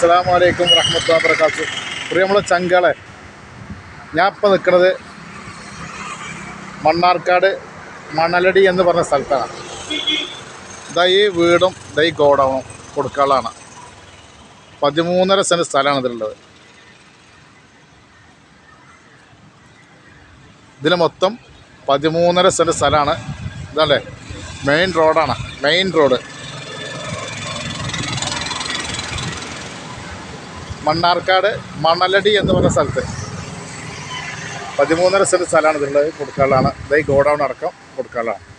അസ്സാം വലൈക്കും വറഹമത്തുള്ള വർക്കാത്തു പ്രിയമുള്ള ചങ്കളെ ഞാൻ ഇപ്പോൾ നിൽക്കുന്നത് മണ്ണാർക്കാട് മണലടി എന്ന് പറഞ്ഞ സ്ഥലത്താണ്. ഇതാ ഈ വീടും ഈ ഗോഡൗണും കൊടുക്കാനുള്ളതാണ്. പതിമൂന്നര സെന്റ് സ്ഥലമാണ് ഇതിലുള്ളത്. ഇതിൽ മൊത്തം പതിമൂന്നര സെന്റ് സ്ഥലമാണ്. ഇതല്ലേ മെയിൻ റോഡാണ് മെയിൻ റോഡ്. മണ്ണാർക്കാട് മണലടി എന്ന് പറഞ്ഞ സ്ഥലത്ത്. പതിമൂന്നര സെന്റ് സ്ഥലമാണ് ഇതിലുള്ളത് കൊടുക്കാളാണ് ഇതായി ഗോഡൗൺ അടക്കം കൊടുക്കാനുള്ളതാണ്.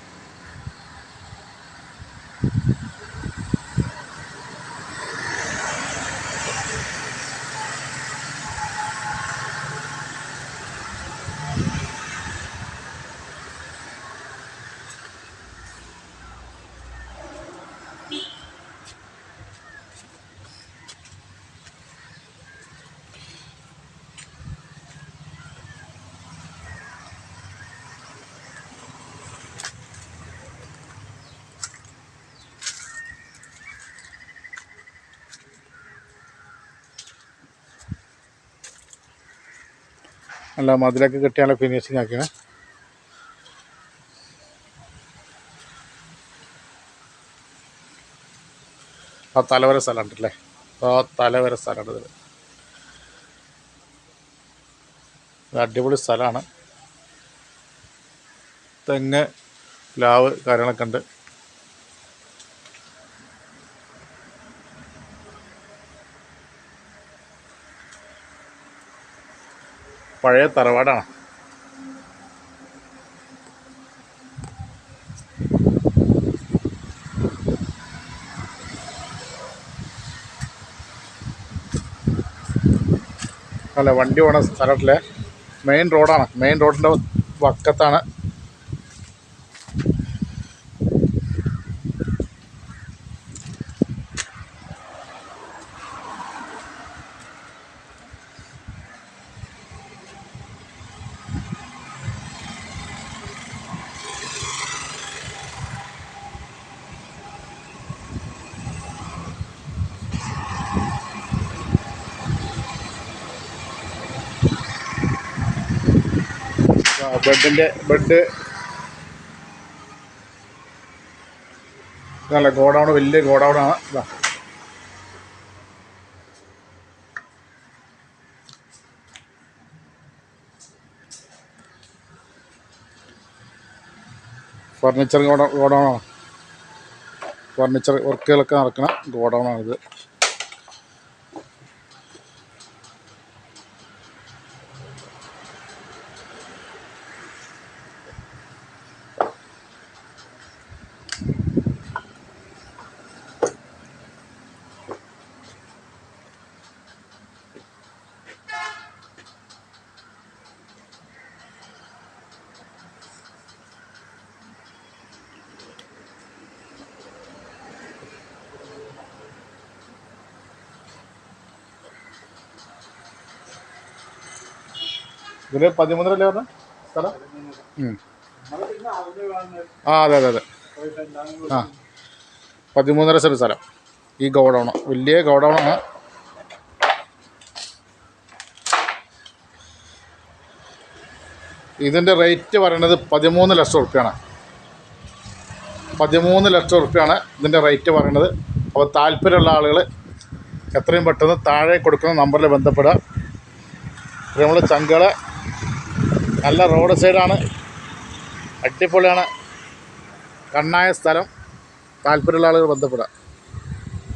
അല്ല മതിലൊക്കെ കെട്ടിയാണ് ഫിനിഷിങ് ആക്കിയത് ആ തലവര സ്ഥലമുണ്ട് അല്ലേ ആ തലവര സ്ഥലമുണ്ട് അടിപൊളി സ്ഥലമാണ്. തെങ്ങ് പ്ലാവ് കാര്യങ്ങളൊക്കെ ഉണ്ട്. പഴയ തറവാടാണ്. അല്ല വണ്ടി പോണ സ്ഥലത്തിലെ മെയിൻ റോഡാണ് മെയിൻ റോഡിന്റെ വക്കത്താണ്. ബെഡിന്റെ ബെഡ്. നല്ല ഗോഡൗൺ വലിയ ഗോഡൗണാണ്. ഇതാ. ഫർണിച്ചർ ഗോഡ ഗോഡൗണാണ്. ഫർണിച്ചർ വർക്കുകളൊക്കെ നടക്കുന്ന ഗോഡൗണാണിത്. ഇതിൽ പതിമൂന്നരല്ലേ പറഞ്ഞ? സ്ഥലം. ആ അതെ അതെ അതെ. ആ. പതിമൂന്നര സെന്റ് സ്ഥലം. ഈ ഗോഡൗണ്. വലിയ ഗോഡൗണാണ്. ഇതിന്റെ റേറ്റ് പറയുന്നത് പതിമൂന്ന് ലക്ഷം റുപ്യാണ് പതിമൂന്ന് ലക്ഷം റുപ്യാണ് ഇതിന്റെ റേറ്റ് പറയുന്നത് അപ്പോൾ താല്പര്യമുള്ള ആളുകൾ എത്രയും പെട്ടെന്ന് താഴെ കൊടുക്കുന്ന നമ്പറിൽ ബന്ധപ്പെടുക. നമ്മൾ ചങ്കള നല്ല റോഡ് സൈഡാണ്. അടിപൊളിയാണ്. കണ്ണായ സ്ഥലം. താല്പര്യമുള്ള ആളുകൾ ബന്ധപ്പെടുക